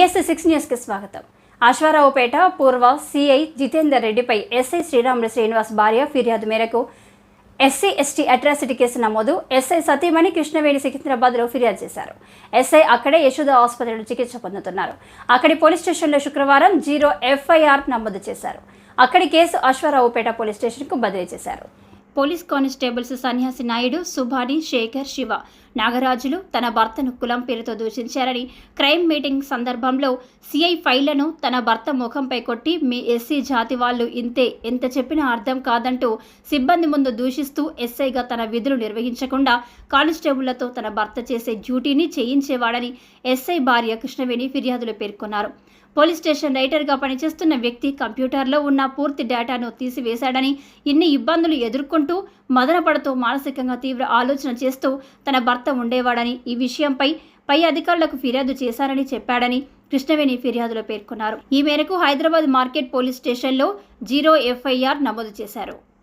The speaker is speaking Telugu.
న్యూస్కి స్వాగతం. అశ్వారావుపేట పూర్వ సిఐ జితేందర్ రెడ్డిపై ఎస్ఐ శ్రీరాములు శ్రీనివాస్ భార్య ఫిర్యాదు మేరకు ఎస్సీ ఎస్టీ అట్రాసిటీ కేసు నమోదు. ఎస్ఐ సతీమణి కృష్ణవేణి సికింద్రాబాద్లో ఫిర్యాదు చేశారు. ఎస్ఐ అక్కడే యశోద ఆసుపత్రిలో చికిత్స పొందుతున్నారు. అక్కడి పోలీస్ స్టేషన్లో శుక్రవారం జీరో ఎఫ్ఐఆర్ నమోదు చేశారు. అక్కడి కేసు అశ్వారావుపేట పోలీస్ స్టేషన్కు బదిలీ చేశారు. పోలీస్ కానిస్టేబుల్స్ సన్యాసి నాయుడు సుభాని శేఖర్ శివ నాగరాజులు తన భర్తను కులం పేరుతో దూషించారని క్రైమ్ మీటింగ్ సందర్భంలో సిఐ ఫైళ్ళను తన భర్త ముఖంపై కొట్టి మీ ఎస్సీ జాతి వాళ్ళు ఇంతే ఎంత చెప్పినా అర్థం కాదంటూ సిబ్బంది ముందు దూషిస్తూ ఎస్ఐగా తన విధులు నిర్వహించకుండా కానిస్టేబుళ్ళతో తన భర్త చేసే డ్యూటీని చేయించేవాడని ఎస్ఐ భార్య కృష్ణవేణి ఫిర్యాదులో పేర్కొన్నారు. పోలీస్ స్టేషన్ రైటర్గా పనిచేస్తున్న వ్యక్తి కంప్యూటర్లో ఉన్న పూర్తి డేటాను తీసివేశాడని ఇన్ని ఇబ్బందులు ఎదుర్కొంటూ మదనపడుతూ మానసికంగా తీవ్ర ఆలోచన చేస్తూ తన భర్త ఉండేవాడని ఈ విషయంపై పై అధికారులకు ఫిర్యాదు చేశారని చెప్పాడని కృష్ణవేణి ఫిర్యాదులో పేర్కొన్నారు. ఈ మేరకు హైదరాబాద్ మార్కెట్ పోలీస్ స్టేషన్లో జీరో ఎఫ్ఐఆర్ నమోదు చేశారు.